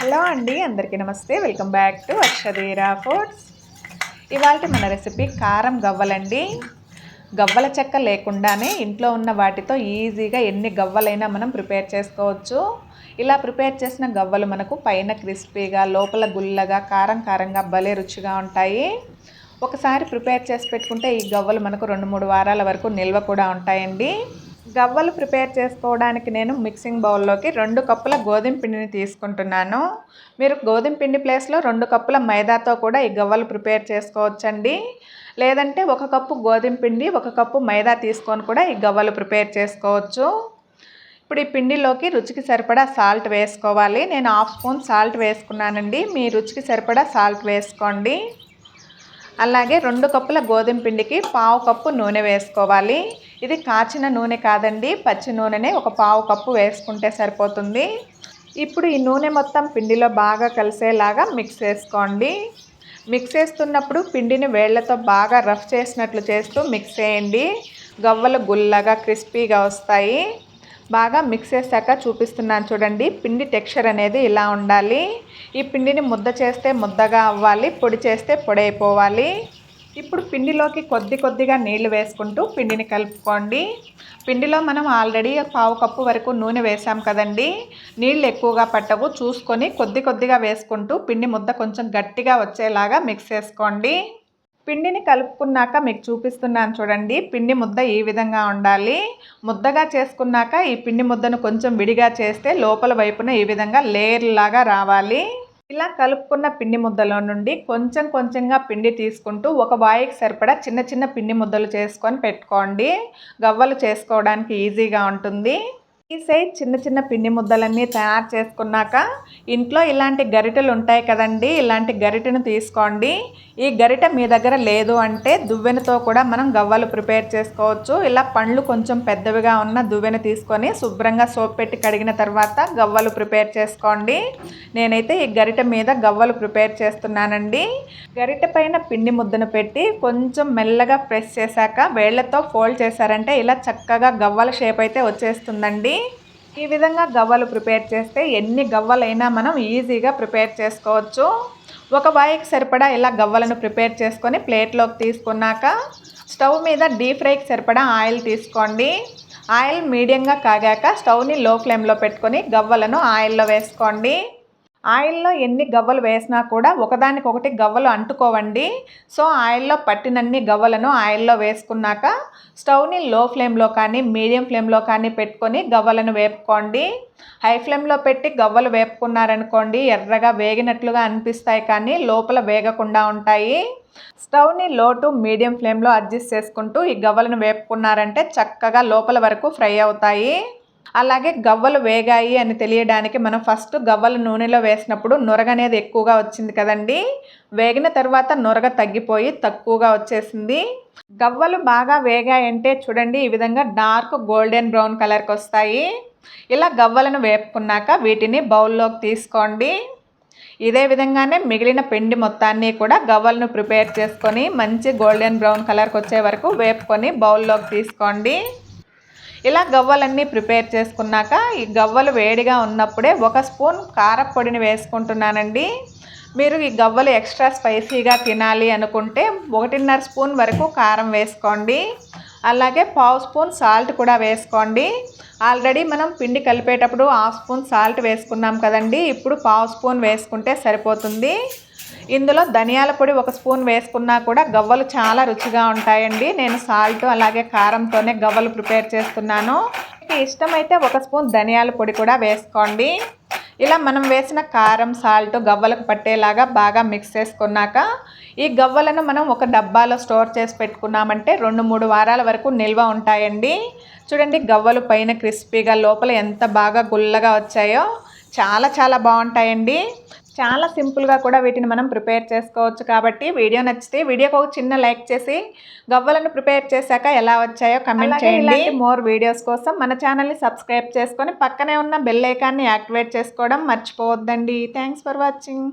Hello అండి అందరికీ నమస్తే. Welcome back to Akshadera foods ఇవాళ మన రెసిపీ కారం గవ్వలండి. గవ్వల చెక్క లేకుండానే ఇంట్లో ఉన్న వాటితో ఈజీగా ఎన్ని గవ్వలైనా మనం ప్రిపేర్ చేసుకోవచ్చు. ఇలా ప్రిపేర్ చేసిన గవ్వలు మనకు పైన క్రిస్పీగా లోపల గుల్లగా కారం కారంగా భలే రుచిగా ఉంటాయి. ఒకసారి ప్రిపేర్ చేసి పెట్టుకుంటే ఈ గవ్వలు మనకు రెండు మూడు వారాల వరకు నిల్వ కూడా ఉంటాయండి. గవ్వలు ప్రిపేర్ చేసుకోవడానికి నేను మిక్సింగ్ బౌల్లోకి రెండు కప్పుల గోధుమ పిండిని తీసుకుంటున్నాను. మీరు గోధుమ పిండి ప్లేస్లో రెండు కప్పుల మైదాతో కూడా ఈ గవ్వలు ప్రిపేర్ చేసుకోవచ్చండి. లేదంటే ఒక కప్పు గోధుమ పిండి ఒక కప్పు మైదా తీసుకొని కూడా ఈ గవ్వలు ప్రిపేర్ చేసుకోవచ్చు. ఇప్పుడు ఈ పిండిలోకి రుచికి సరిపడా సాల్ట్ వేసుకోవాలి. నేను హాఫ్ స్పూన్ సాల్ట్ వేసుకున్నానండి. మీ రుచికి సరిపడా సాల్ట్ వేసుకోండి. అలాగే రెండు కప్పుల గోధుమ పిండికి పావు కప్పు నూనె వేసుకోవాలి. ఇది కాచిన నూనె కాదండి. పచ్చి నూనెనే ఒక పావు కప్పు వేసుకుంటే సరిపోతుంది. ఇప్పుడు ఈ నూనె మొత్తం పిండిలో బాగా కలిసేలాగా మిక్స్ చేసుకోండి. మిక్స్ చేస్తున్నప్పుడు పిండిని వేళ్ళతో బాగా రఫ్ చేసినట్లు చేస్తూ మిక్స్ చేయండి. గవ్వలు గుల్లగా క్రిస్పీగా వస్తాయి. బాగా మిక్స్ చేశాక చూపిస్తున్నాను చూడండి. పిండి టెక్స్చర్ అనేది ఇలా ఉండాలి. ఈ పిండిని ముద్ద చేస్తే ముద్దగా అవ్వాలి పొడి చేస్తే పొడి అయిపోవాలి. ఇప్పుడు పిండిలోకి కొద్ది కొద్దిగా నీళ్ళు వేసుకుంటూ పిండిని కలుపుకోండి. పిండిలో మనం ఆల్రెడీ పావు కప్పు వరకు నూనె వేసాం కదండి. నీళ్ళు ఎక్కువగా పట్టవు. చూసుకొని కొద్ది కొద్దిగా వేసుకుంటూ పిండి ముద్ద కొంచెం గట్టిగా వచ్చేలాగా మిక్స్ చేసుకోండి. పిండిని కలుపుకున్నాక మీకు చూపిస్తున్నాను చూడండి. పిండి ముద్ద ఈ విధంగా ఉండాలి. ముద్దగా చేసుకున్నాక ఈ పిండి ముద్దను కొంచెం విడిగా చేస్తే లోపల వైపున ఈ విధంగా లేయర్ లాగా రావాలి. ఇలా కలుపుకున్న పిండి ముద్దలో నుండి కొంచెం కొంచెంగా పిండి తీసుకుంటూ ఒక బాయికి సరిపడా చిన్న చిన్న పిండి ముద్దలు చేసుకొని పెట్టుకోండి. గవ్వలు చేసుకోవడానికి ఈజీగా ఉంటుంది. ఈ సైజ్ చిన్న చిన్న పిండి ముద్దలన్నీ తయారు చేసుకున్నాక ఇంట్లో ఇలాంటి గరిటెలు ఉంటాయి కదండి ఇలాంటి గరిటెను తీసుకోండి. ఈ గరిట మీ దగ్గర లేదు అంటే దువ్వెనతో కూడా మనం గవ్వలు ప్రిపేర్ చేసుకోవచ్చు. ఇలా పండ్లు కొంచెం పెద్దవిగా ఉన్న దువ్వెన తీసుకొని శుభ్రంగా సోప్ పెట్టి కడిగిన తర్వాత గవ్వలు ప్రిపేర్ చేసుకోండి. నేనైతే ఈ గరిట మీద గవ్వలు ప్రిపేర్ చేస్తున్నానండి. గరిట పైన పిండి ముద్దను పెట్టి కొంచెం మెల్లగా ప్రెస్ చేశాక వేళ్ళతో ఫోల్డ్ చేశారంటే ఇలా చక్కగా గవ్వల షేప్ అయితే వచ్చేస్తుందండి. ఈ విధంగా గవ్వలు ప్రిపేర్ చేస్తే ఎన్ని గవ్వలైనా మనం ఈజీగా ప్రిపేర్ చేసుకోవచ్చు. ఒక వాయికి సరిపడా ఇలా గవ్వలను ప్రిపేర్ చేసుకొని ప్లేట్లోకి తీసుకున్నాక స్టవ్ మీద డీప్ ఫ్రైకి సరిపడా ఆయిల్ తీసుకోండి. ఆయిల్ మీడియంగా కాగాక స్టవ్ని లో ఫ్లేమ్లో పెట్టుకొని గవ్వలను ఆయిల్లో వేసుకోండి. ఆయిల్లో ఎన్ని గవ్వలు వేసినా కూడా ఒకదానికొకటి గవ్వలు అంటుకోవండి. సో ఆయిల్లో పట్టినన్ని గవ్వలను ఆయిల్లో వేసుకున్నాక స్టవ్ని లో ఫ్లేమ్లో కానీ మీడియం ఫ్లేమ్లో కానీ పెట్టుకొని గవ్వలను వేపుకోండి. హై ఫ్లేమ్లో పెట్టి గవ్వలు వేపుకున్నారనుకోండి ఎర్రగా వేగినట్లుగా అనిపిస్తాయి కానీ లోపల వేగకుండా ఉంటాయి. స్టవ్ని లో టు మీడియం ఫ్లేమ్లో అడ్జస్ట్ చేసుకుంటూ ఈ గవ్వలను వేపుకున్నారంటే చక్కగా లోపల వరకు ఫ్రై అవుతాయి. అలాగే గవ్వలు వేగాయి అని తెలియడానికి మనం ఫస్ట్ గవ్వలు నూనెలో వేసినప్పుడు నొరగ అనేది ఎక్కువగా వచ్చింది కదండి. వేగిన తర్వాత నొరగ తగ్గిపోయి తక్కువగా వచ్చేసింది. గవ్వలు బాగా వేగాయంటే చూడండి ఈ విధంగా డార్క్ గోల్డెన్ బ్రౌన్ కలర్కి వస్తాయి. ఇలా గవ్వలను వేపుకున్నాక వీటిని బౌల్లోకి తీసుకోండి. ఇదే విధంగానే మిగిలిన పిండి మొత్తాన్ని కూడా గవ్వలను ప్రిపేర్ చేసుకొని మంచి గోల్డెన్ బ్రౌన్ కలర్కి వచ్చే వరకు వేపుకొని బౌల్లోకి తీసుకోండి. ఇలా గవ్వలన్నీ ప్రిపేర్ చేసుకున్నాక ఈ గవ్వలు వేడిగా ఉన్నప్పుడే ఒక స్పూన్ కారపొడిని వేసుకుంటున్నానండి. మీరు ఈ గవ్వలు ఎక్స్ట్రా స్పైసీగా తినాలి అనుకుంటే ఒకటిన్నర స్పూన్ వరకు కారం వేసుకోండి. అలాగే పావు స్పూన్ సాల్ట్ కూడా వేసుకోండి. ఆల్రెడీ మనం పిండి కలిపేటప్పుడు హాఫ్ స్పూన్ సాల్ట్ వేసుకున్నాం కదండి. ఇప్పుడు పావు స్పూన్ వేసుకుంటే సరిపోతుంది. ఇందులో ధనియాల పొడి ఒక స్పూన్ వేసుకున్నా కూడా గవ్వలు చాలా రుచిగా ఉంటాయండి. నేను సాల్ట్ అలాగే కారంతోనే గవ్వలు ప్రిపేర్ చేస్తున్నాను. మీకు ఇష్టమైతే ఒక స్పూన్ ధనియాల పొడి కూడా వేసుకోండి. ఇలా మనం వేసిన కారం సాల్ట్ గవ్వలకు పట్టేలాగా బాగా మిక్స్ చేసుకున్నాక ఈ గవ్వలను మనం ఒక డబ్బాలో స్టోర్ చేసి పెట్టుకున్నామంటే రెండు మూడు వారాల వరకు నిల్వ ఉంటాయండి. చూడండి గవ్వలు పైన క్రిస్పీగా లోపల ఎంత బాగా గుల్లగా వచ్చాయో. చాలా చాలా బాగుంటాయండి. చాలా సింపుల్గా కూడా వీటిని మనం ప్రిపేర్ చేసుకోవచ్చు కాబట్టి వీడియో నచ్చితే వీడియోకి ఒక చిన్న లైక్ చేసి గవ్వలను ప్రిపేర్ చేశాక ఎలా వచ్చాయో కమెంట్ చేయండి. మోర్ వీడియోస్ కోసం మన ఛానల్ని సబ్స్క్రైబ్ చేసుకొని పక్కనే ఉన్న బెల్ ఐకాన్ని యాక్టివేట్ చేసుకోవడం మర్చిపోవద్దండి. Thanks for watching.